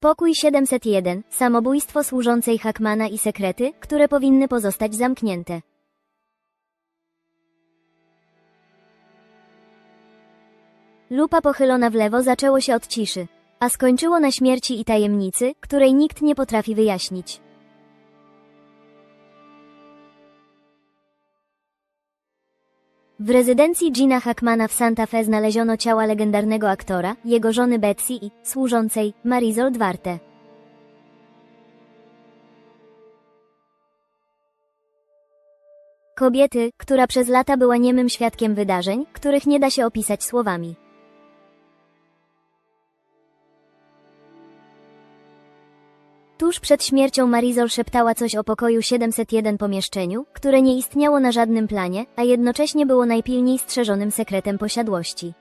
Pokój 701. Samobójstwo służącej Hackmana i sekrety, które powinny pozostać zamknięte. Lupa pochylona w lewo zaczęło się od ciszy, a skończyło na śmierci i tajemnicy, której nikt nie potrafi wyjaśnić. W rezydencji Gina Hackmana w Santa Fe znaleziono ciała legendarnego aktora, jego żony Betsy i służącej Marisol Duarte. Kobiety, która przez lata była niemym świadkiem wydarzeń, których nie da się opisać słowami. Tuż przed śmiercią Marisol szeptała coś o pokoju 701 pomieszczeniu, które nie istniało na żadnym planie, a jednocześnie było najpilniej strzeżonym sekretem posiadłości.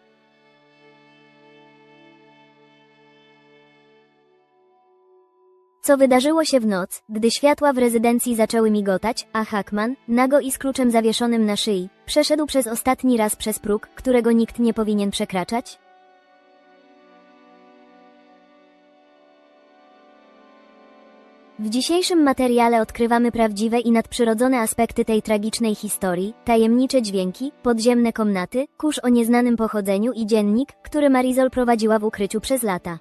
Co wydarzyło się w noc, gdy światła w rezydencji zaczęły migotać, a Hackman, nago i z kluczem zawieszonym na szyi, przeszedł przez ostatni raz przez próg, którego nikt nie powinien przekraczać? W dzisiejszym materiale odkrywamy prawdziwe i nadprzyrodzone aspekty tej tragicznej historii, tajemnicze dźwięki, podziemne komnaty, kurz o nieznanym pochodzeniu i dziennik, który Marisol prowadziła w ukryciu przez lata.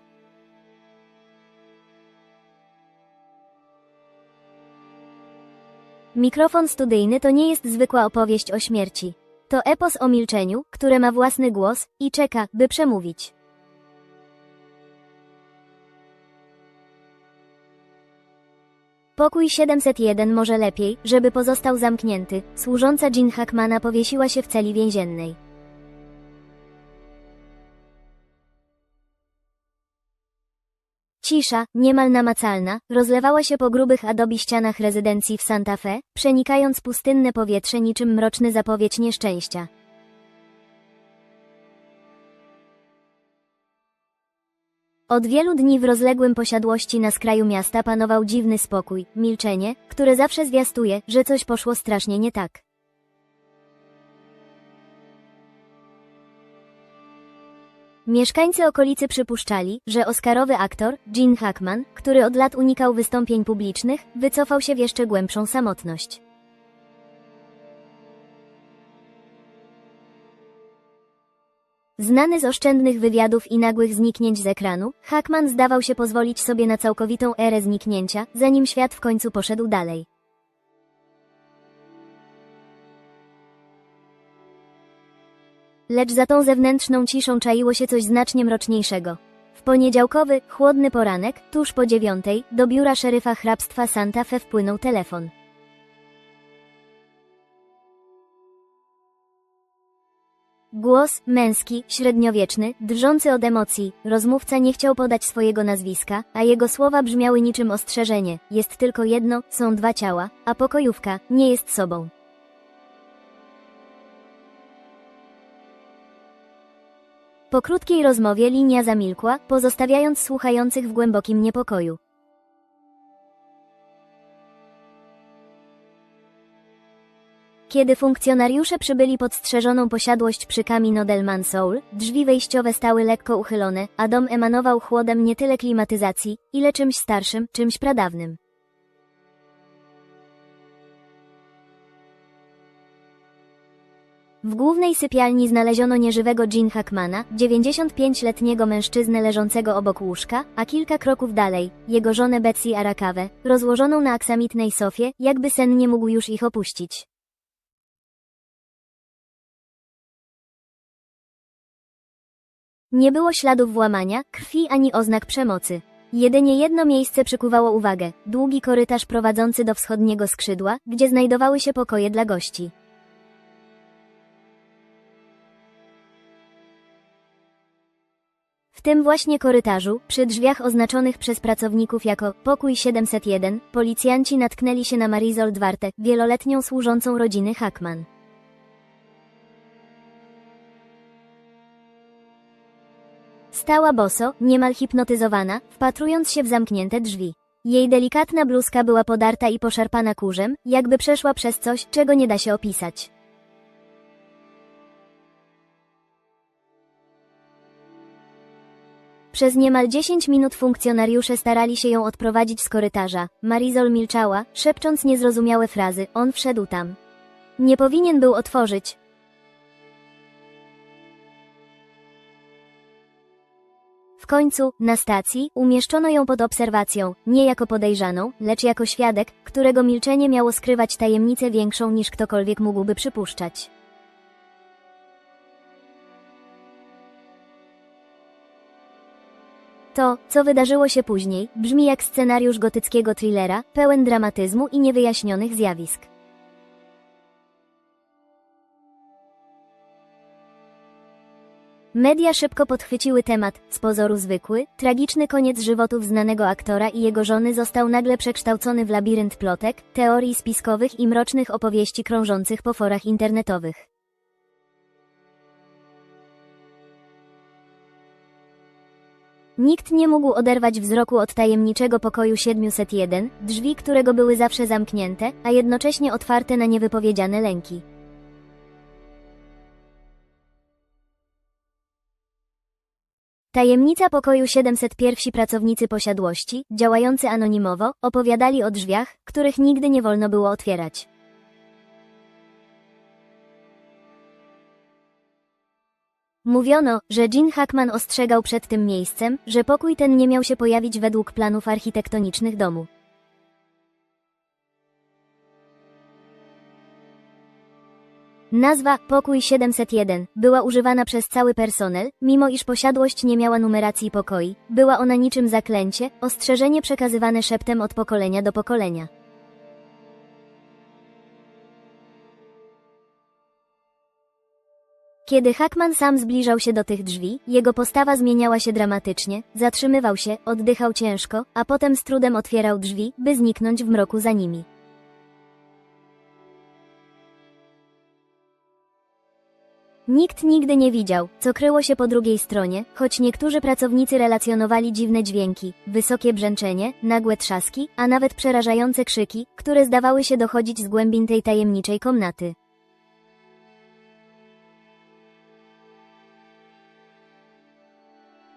Mikrofon studyjny to nie jest zwykła opowieść o śmierci. To epos o milczeniu, które ma własny głos i czeka, by przemówić. Pokój 701 może lepiej, żeby pozostał zamknięty. Służąca Jean Hackmana powiesiła się w celi więziennej. Cisza, niemal namacalna, rozlewała się po grubych adobi ścianach rezydencji w Santa Fe, przenikając pustynne powietrze niczym mroczny zapowiedź nieszczęścia. Od wielu dni w rozległym posiadłości na skraju miasta panował dziwny spokój, milczenie, które zawsze zwiastuje, że coś poszło strasznie nie tak. Mieszkańcy okolicy przypuszczali, że Oscarowy aktor, Gene Hackman, który od lat unikał wystąpień publicznych, wycofał się w jeszcze głębszą samotność. Znany z oszczędnych wywiadów i nagłych zniknięć z ekranu, Hackman zdawał się pozwolić sobie na całkowitą erę zniknięcia, zanim świat w końcu poszedł dalej. Lecz za tą zewnętrzną ciszą czaiło się coś znacznie mroczniejszego. W poniedziałkowy, chłodny poranek, tuż po dziewiątej, do biura szeryfa hrabstwa Santa Fe wpłynął telefon. Głos, męski, średniowieczny, drżący od emocji, rozmówca nie chciał podać swojego nazwiska, a jego słowa brzmiały niczym ostrzeżenie. Jest tylko jedno, są dwa ciała, a pokojówka nie jest sobą. Po krótkiej rozmowie linia zamilkła, pozostawiając słuchających w głębokim niepokoju. Kiedy funkcjonariusze przybyli pod strzeżoną posiadłość przy Camino del Mansoul, drzwi wejściowe stały lekko uchylone, a dom emanował chłodem nie tyle klimatyzacji, ile czymś starszym, czymś pradawnym. W głównej sypialni znaleziono nieżywego Jean Hackmana, 95-letniego mężczyznę leżącego obok łóżka, a kilka kroków dalej, jego żonę Betsy Arakawę, rozłożoną na aksamitnej sofie, jakby sen nie mógł już ich opuścić. Nie było śladów włamania, krwi ani oznak przemocy. Jedynie jedno miejsce przykuwało uwagę długi korytarz prowadzący do wschodniego skrzydła, gdzie znajdowały się pokoje dla gości. W tym właśnie korytarzu, przy drzwiach oznaczonych przez pracowników jako pokój 701, policjanci natknęli się na Marisol Duarte, wieloletnią służącą rodziny Hackman. Stała boso, niemal hipnotyzowana, wpatrując się w zamknięte drzwi. Jej delikatna bluzka była podarta i poszarpana kurzem, jakby przeszła przez coś, czego nie da się opisać. Przez niemal 10 minut funkcjonariusze starali się ją odprowadzić z korytarza. Marizol milczała, szepcząc niezrozumiałe frazy. On wszedł tam. Nie powinien był otworzyć. W końcu, na stacji, umieszczono ją pod obserwacją, nie jako podejrzaną, lecz jako świadek, którego milczenie miało skrywać tajemnicę większą niż ktokolwiek mógłby przypuszczać. To, co wydarzyło się później, brzmi jak scenariusz gotyckiego thrillera, pełen dramatyzmu i niewyjaśnionych zjawisk. Media szybko podchwyciły temat, z pozoru zwykły, tragiczny koniec żywotów znanego aktora i jego żony został nagle przekształcony w labirynt plotek, teorii spiskowych i mrocznych opowieści krążących po forach internetowych. Nikt nie mógł oderwać wzroku od tajemniczego pokoju 701, drzwi którego były zawsze zamknięte, a jednocześnie otwarte na niewypowiedziane lęki. Tajemnica pokoju 701 pracownicy posiadłości, działający anonimowo, opowiadali o drzwiach, których nigdy nie wolno było otwierać. Mówiono, że Gene Hackman ostrzegał przed tym miejscem, że pokój ten nie miał się pojawić według planów architektonicznych domu. Nazwa Pokój 701 była używana przez cały personel, mimo iż posiadłość nie miała numeracji pokoi. Była ona niczym zaklęcie, ostrzeżenie przekazywane szeptem od pokolenia do pokolenia. Kiedy Hackman sam zbliżał się do tych drzwi, jego postawa zmieniała się dramatycznie, zatrzymywał się, oddychał ciężko, a potem z trudem otwierał drzwi, by zniknąć w mroku za nimi. Nikt nigdy nie widział, co kryło się po drugiej stronie, choć niektórzy pracownicy relacjonowali dziwne dźwięki, wysokie brzęczenie, nagłe trzaski, a nawet przerażające krzyki, które zdawały się dochodzić z głębin tej tajemniczej komnaty.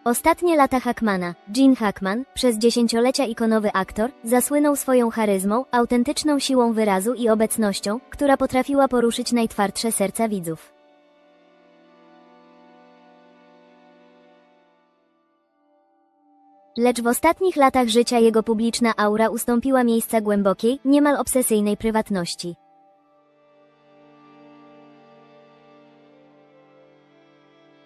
Ostatnie lata Hackmana, Gene Hackman, przez dziesięciolecia ikonowy aktor, zasłynął swoją charyzmą, autentyczną siłą wyrazu i obecnością, która potrafiła poruszyć najtwardsze serca widzów. Lecz w ostatnich latach życia jego publiczna aura ustąpiła miejsca głębokiej, niemal obsesyjnej prywatności.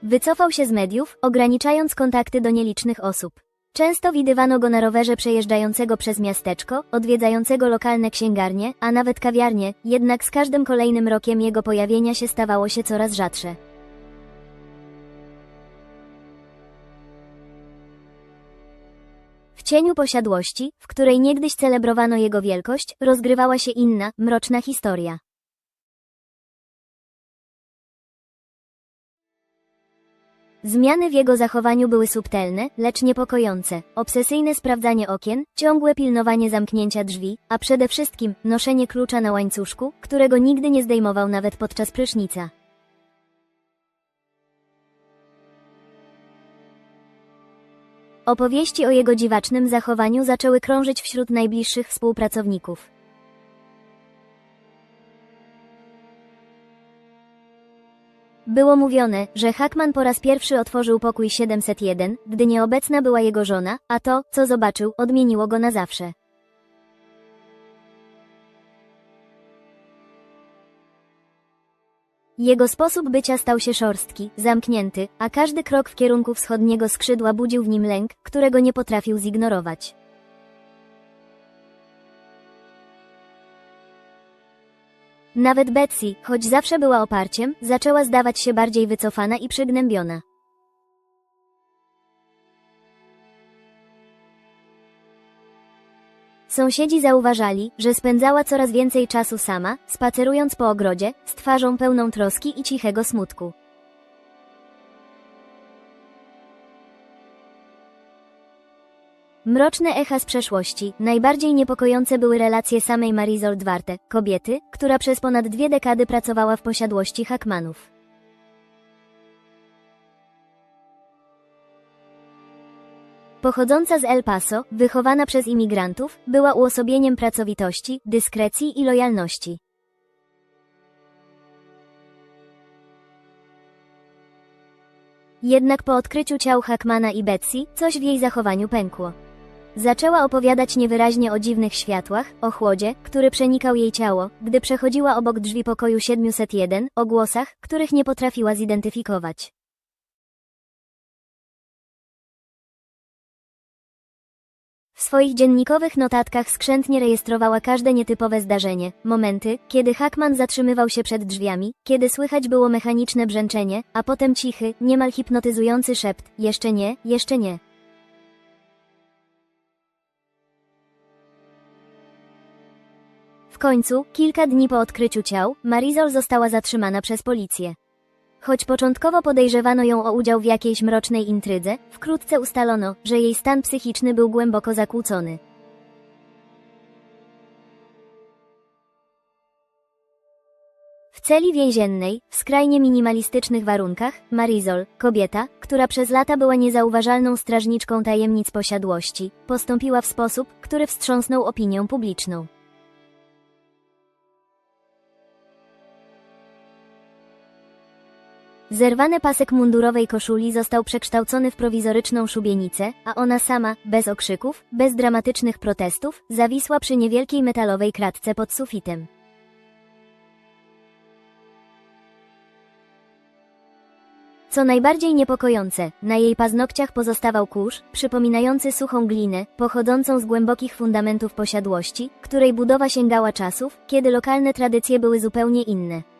Wycofał się z mediów, ograniczając kontakty do nielicznych osób. Często widywano go na rowerze przejeżdżającego przez miasteczko, odwiedzającego lokalne księgarnie, a nawet kawiarnie, jednak z każdym kolejnym rokiem jego pojawienia się stawało się coraz rzadsze. W cieniu posiadłości, w której niegdyś celebrowano jego wielkość, rozgrywała się inna, mroczna historia. Zmiany w jego zachowaniu były subtelne, lecz niepokojące. Obsesyjne sprawdzanie okien, ciągłe pilnowanie zamknięcia drzwi, a przede wszystkim noszenie klucza na łańcuszku, którego nigdy nie zdejmował nawet podczas prysznica. Opowieści o jego dziwacznym zachowaniu zaczęły krążyć wśród najbliższych współpracowników. Było mówione, że Hackman po raz pierwszy otworzył pokój 701, gdy nieobecna była jego żona, a to, co zobaczył, odmieniło go na zawsze. Jego sposób bycia stał się szorstki, zamknięty, a każdy krok w kierunku wschodniego skrzydła budził w nim lęk, którego nie potrafił zignorować. Nawet Betsy, choć zawsze była oparciem, zaczęła zdawać się bardziej wycofana i przygnębiona. Sąsiedzi zauważali, że spędzała coraz więcej czasu sama, spacerując po ogrodzie, z twarzą pełną troski i cichego smutku. Mroczne echa z przeszłości, najbardziej niepokojące były relacje samej Marisol Duarte, kobiety, która przez ponad dwie dekady pracowała w posiadłości Hackmanów. Pochodząca z El Paso, wychowana przez imigrantów, była uosobieniem pracowitości, dyskrecji i lojalności. Jednak po odkryciu ciał Hackmana i Betsy, coś w jej zachowaniu pękło. Zaczęła opowiadać niewyraźnie o dziwnych światłach, o chłodzie, który przenikał jej ciało, gdy przechodziła obok drzwi pokoju 701, o głosach, których nie potrafiła zidentyfikować. Swoich dziennikowych notatkach skrzętnie rejestrowała każde nietypowe zdarzenie, momenty, kiedy Hackman zatrzymywał się przed drzwiami, kiedy słychać było mechaniczne brzęczenie, a potem cichy, niemal hipnotyzujący szept, jeszcze nie, jeszcze nie. W końcu, kilka dni po odkryciu ciał, Marizol została zatrzymana przez policję. Choć początkowo podejrzewano ją o udział w jakiejś mrocznej intrydze, wkrótce ustalono, że jej stan psychiczny był głęboko zakłócony. W celi więziennej, w skrajnie minimalistycznych warunkach, Marizol, kobieta, która przez lata była niezauważalną strażniczką tajemnic posiadłości, postąpiła w sposób, który wstrząsnął opinią publiczną. Zerwany pasek mundurowej koszuli został przekształcony w prowizoryczną szubienicę, a ona sama, bez okrzyków, bez dramatycznych protestów, zawisła przy niewielkiej metalowej kratce pod sufitem. Co najbardziej niepokojące, na jej paznokciach pozostawał kurz, przypominający suchą glinę, pochodzącą z głębokich fundamentów posiadłości, której budowa sięgała czasów, kiedy lokalne tradycje były zupełnie inne.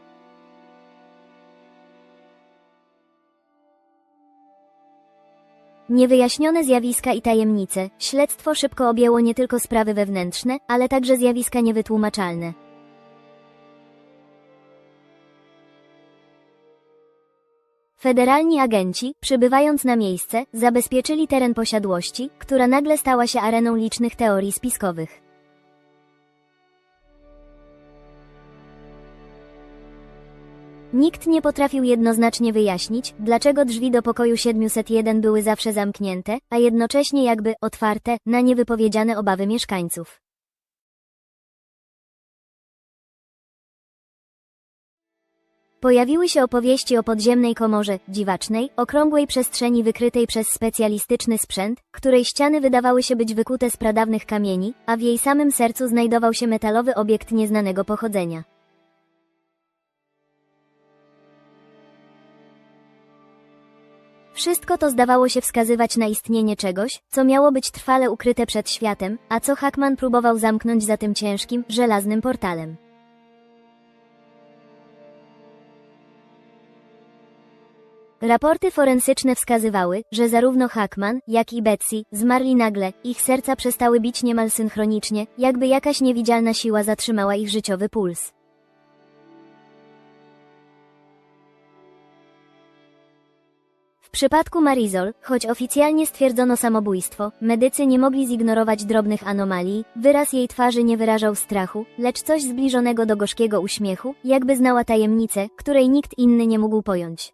Niewyjaśnione zjawiska i tajemnice, śledztwo szybko objęło nie tylko sprawy wewnętrzne, ale także zjawiska niewytłumaczalne. Federalni agenci, przybywając na miejsce, zabezpieczyli teren posiadłości, która nagle stała się areną licznych teorii spiskowych. Nikt nie potrafił jednoznacznie wyjaśnić, dlaczego drzwi do pokoju 701 były zawsze zamknięte, a jednocześnie jakby otwarte na niewypowiedziane obawy mieszkańców. Pojawiły się opowieści o podziemnej komorze, dziwacznej, okrągłej przestrzeni wykrytej przez specjalistyczny sprzęt, której ściany wydawały się być wykute z pradawnych kamieni, a w jej samym sercu znajdował się metalowy obiekt nieznanego pochodzenia. Wszystko to zdawało się wskazywać na istnienie czegoś, co miało być trwale ukryte przed światem, a co Hackman próbował zamknąć za tym ciężkim, żelaznym portalem. Raporty forensyczne wskazywały, że zarówno Hackman, jak i Betsy zmarli nagle, ich serca przestały bić niemal synchronicznie, jakby jakaś niewidzialna siła zatrzymała ich życiowy puls. Przypadku Marizol, choć oficjalnie stwierdzono samobójstwo, medycy nie mogli zignorować drobnych anomalii, wyraz jej twarzy nie wyrażał strachu, lecz coś zbliżonego do gorzkiego uśmiechu, jakby znała tajemnicę, której nikt inny nie mógł pojąć.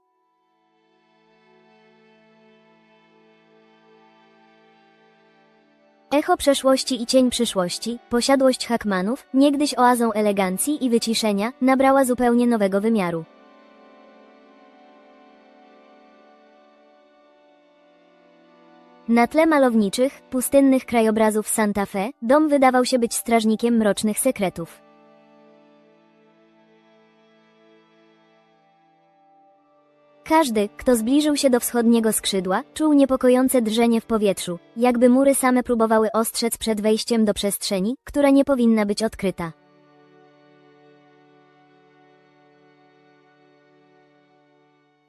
Echo przeszłości i cień przyszłości, posiadłość Hackmanów, niegdyś oazą elegancji i wyciszenia, nabrała zupełnie nowego wymiaru. Na tle malowniczych, pustynnych krajobrazów Santa Fe, dom wydawał się być strażnikiem mrocznych sekretów. Każdy, kto zbliżył się do wschodniego skrzydła, czuł niepokojące drżenie w powietrzu, jakby mury same próbowały ostrzec przed wejściem do przestrzeni, która nie powinna być odkryta.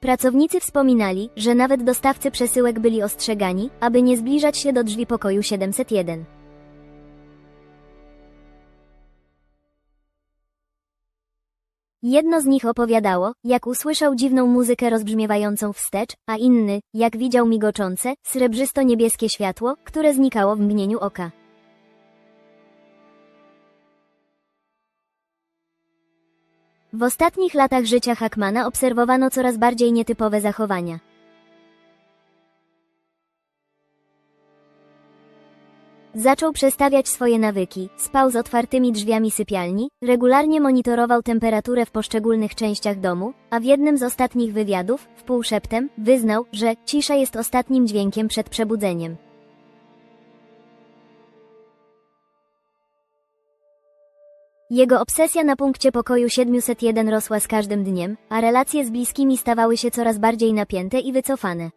Pracownicy wspominali, że nawet dostawcy przesyłek byli ostrzegani, aby nie zbliżać się do drzwi pokoju 701. Jedno z nich opowiadało, jak usłyszał dziwną muzykę rozbrzmiewającą wstecz, a inny, jak widział migoczące, srebrzysto-niebieskie światło, które znikało w mgnieniu oka. W ostatnich latach życia Hackmana obserwowano coraz bardziej nietypowe zachowania. Zaczął przestawiać swoje nawyki, spał z otwartymi drzwiami sypialni, regularnie monitorował temperaturę w poszczególnych częściach domu, a w jednym z ostatnich wywiadów, wpółszeptem, wyznał, że cisza jest ostatnim dźwiękiem przed przebudzeniem. Jego obsesja na punkcie pokoju 701 rosła z każdym dniem, a relacje z bliskimi stawały się coraz bardziej napięte i wycofane.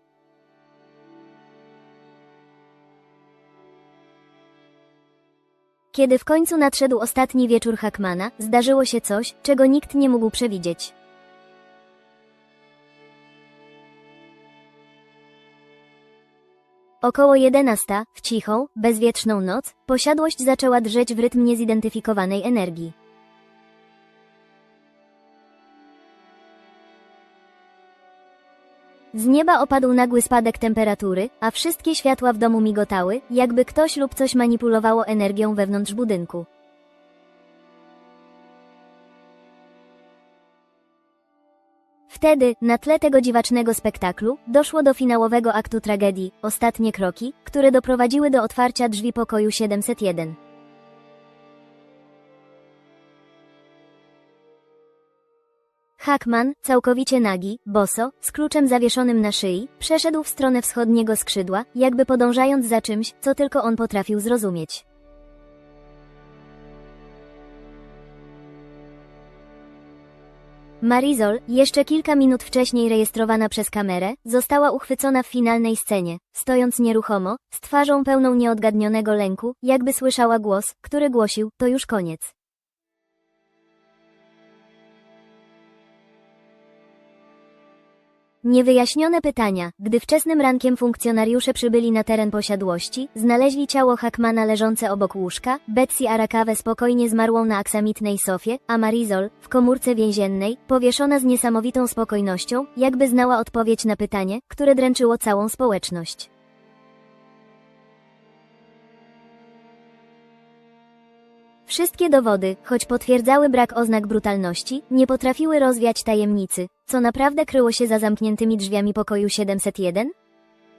Kiedy w końcu nadszedł ostatni wieczór Hackmana, zdarzyło się coś, czego nikt nie mógł przewidzieć. Około 11, w cichą, bezwietrzną noc, posiadłość zaczęła drzeć w rytm niezidentyfikowanej energii. Z nieba opadł nagły spadek temperatury, a wszystkie światła w domu migotały, jakby ktoś lub coś manipulowało energią wewnątrz budynku. Wtedy, na tle tego dziwacznego spektaklu, doszło do finałowego aktu tragedii, ostatnie kroki, które doprowadziły do otwarcia drzwi pokoju 701. Hackman, całkowicie nagi, boso, z kluczem zawieszonym na szyi, przeszedł w stronę wschodniego skrzydła, jakby podążając za czymś, co tylko on potrafił zrozumieć. Marizol, jeszcze kilka minut wcześniej rejestrowana przez kamerę, została uchwycona w finalnej scenie, stojąc nieruchomo, z twarzą pełną nieodgadnionego lęku, jakby słyszała głos, który głosił, to już koniec. Niewyjaśnione pytania. Gdy wczesnym rankiem funkcjonariusze przybyli na teren posiadłości, znaleźli ciało Hackmana leżące obok łóżka, Betsy Arakawe spokojnie zmarłą na aksamitnej sofie, a Marizol, w komórce więziennej, powieszona z niesamowitą spokojnością, jakby znała odpowiedź na pytanie, które dręczyło całą społeczność. Wszystkie dowody, choć potwierdzały brak oznak brutalności, nie potrafiły rozwiać tajemnicy, co naprawdę kryło się za zamkniętymi drzwiami pokoju 701?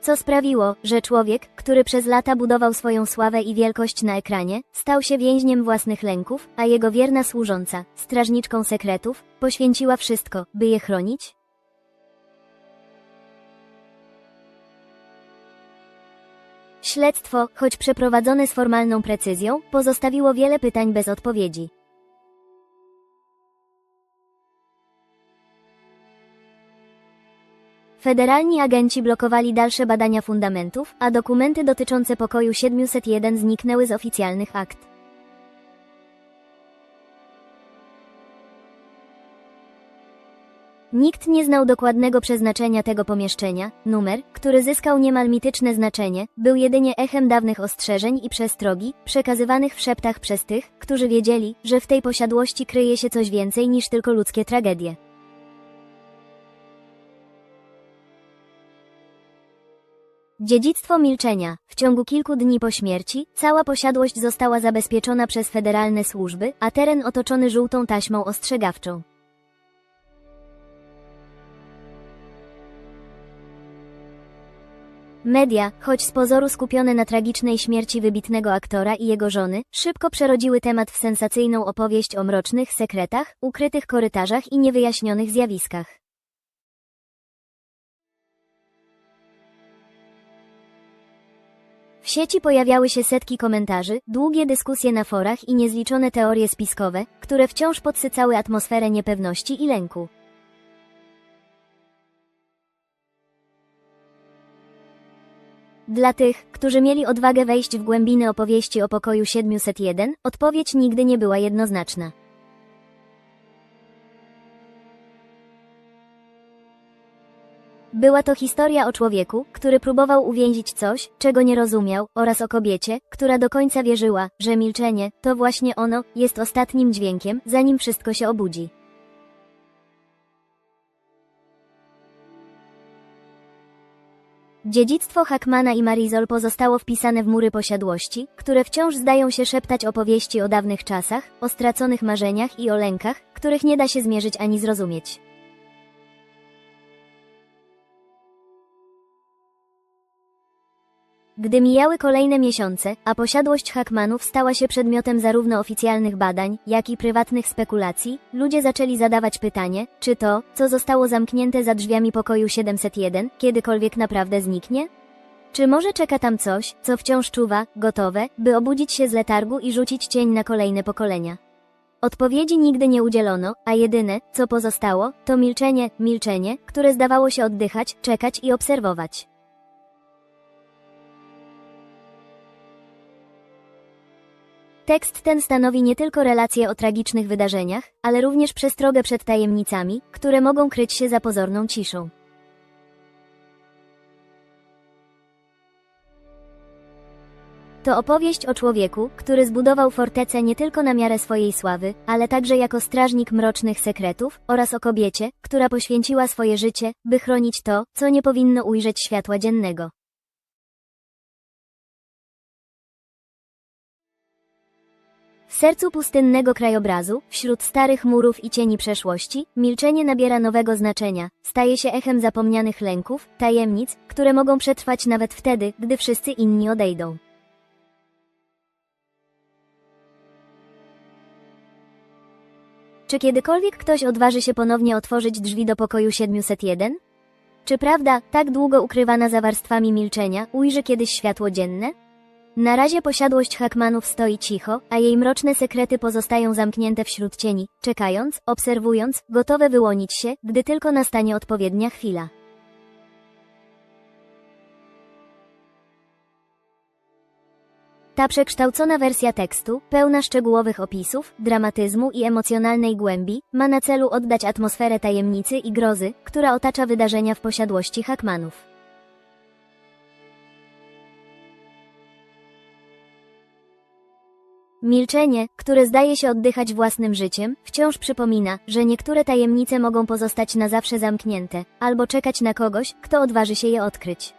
Co sprawiło, że człowiek, który przez lata budował swoją sławę i wielkość na ekranie, stał się więźniem własnych lęków, a jego wierna służąca, strażniczką sekretów, poświęciła wszystko, by je chronić? Śledztwo, choć przeprowadzone z formalną precyzją, pozostawiło wiele pytań bez odpowiedzi. Federalni agenci blokowali dalsze badania fundamentów, a dokumenty dotyczące pokoju 701 zniknęły z oficjalnych akt. Nikt nie znał dokładnego przeznaczenia tego pomieszczenia, numer, który zyskał niemal mityczne znaczenie, był jedynie echem dawnych ostrzeżeń i przestrogi, przekazywanych w szeptach przez tych, którzy wiedzieli, że w tej posiadłości kryje się coś więcej niż tylko ludzkie tragedie. Dziedzictwo milczenia. W ciągu kilku dni po śmierci, cała posiadłość została zabezpieczona przez federalne służby, a teren otoczony żółtą taśmą ostrzegawczą. Media, choć z pozoru skupione na tragicznej śmierci wybitnego aktora i jego żony, szybko przerodziły temat w sensacyjną opowieść o mrocznych sekretach, ukrytych korytarzach i niewyjaśnionych zjawiskach. W sieci pojawiały się setki komentarzy, długie dyskusje na forach i niezliczone teorie spiskowe, które wciąż podsycały atmosferę niepewności i lęku. Dla tych, którzy mieli odwagę wejść w głębiny opowieści o pokoju 701, odpowiedź nigdy nie była jednoznaczna. Była to historia o człowieku, który próbował uwięzić coś, czego nie rozumiał, oraz o kobiecie, która do końca wierzyła, że milczenie, to właśnie ono, jest ostatnim dźwiękiem, zanim wszystko się obudzi. Dziedzictwo Hackmana i Marizol pozostało wpisane w mury posiadłości, które wciąż zdają się szeptać opowieści o dawnych czasach, o straconych marzeniach i o lękach, których nie da się zmierzyć ani zrozumieć. Gdy mijały kolejne miesiące, a posiadłość Hackmanów stała się przedmiotem zarówno oficjalnych badań, jak i prywatnych spekulacji, ludzie zaczęli zadawać pytanie, czy to, co zostało zamknięte za drzwiami pokoju 701, kiedykolwiek naprawdę zniknie? Czy może czeka tam coś, co wciąż czuwa, gotowe, by obudzić się z letargu i rzucić cień na kolejne pokolenia? Odpowiedzi nigdy nie udzielono, a jedyne, co pozostało, to milczenie, milczenie, które zdawało się oddychać, czekać i obserwować. Tekst ten stanowi nie tylko relacje o tragicznych wydarzeniach, ale również przestrogę przed tajemnicami, które mogą kryć się za pozorną ciszą. To opowieść o człowieku, który zbudował fortecę nie tylko na miarę swojej sławy, ale także jako strażnik mrocznych sekretów, oraz o kobiecie, która poświęciła swoje życie, by chronić to, co nie powinno ujrzeć światła dziennego. W sercu pustynnego krajobrazu, wśród starych murów i cieni przeszłości, milczenie nabiera nowego znaczenia, staje się echem zapomnianych lęków, tajemnic, które mogą przetrwać nawet wtedy, gdy wszyscy inni odejdą. Czy kiedykolwiek ktoś odważy się ponownie otworzyć drzwi do pokoju 701? Czy prawda, tak długo ukrywana za warstwami milczenia, ujrzy kiedyś światło dzienne? Na razie posiadłość Hackmanów stoi cicho, a jej mroczne sekrety pozostają zamknięte wśród cieni, czekając, obserwując, gotowe wyłonić się, gdy tylko nastanie odpowiednia chwila. Ta przekształcona wersja tekstu, pełna szczegółowych opisów, dramatyzmu i emocjonalnej głębi, ma na celu oddać atmosferę tajemnicy i grozy, która otacza wydarzenia w posiadłości Hackmanów. Milczenie, które zdaje się oddychać własnym życiem, wciąż przypomina, że niektóre tajemnice mogą pozostać na zawsze zamknięte, albo czekać na kogoś, kto odważy się je odkryć.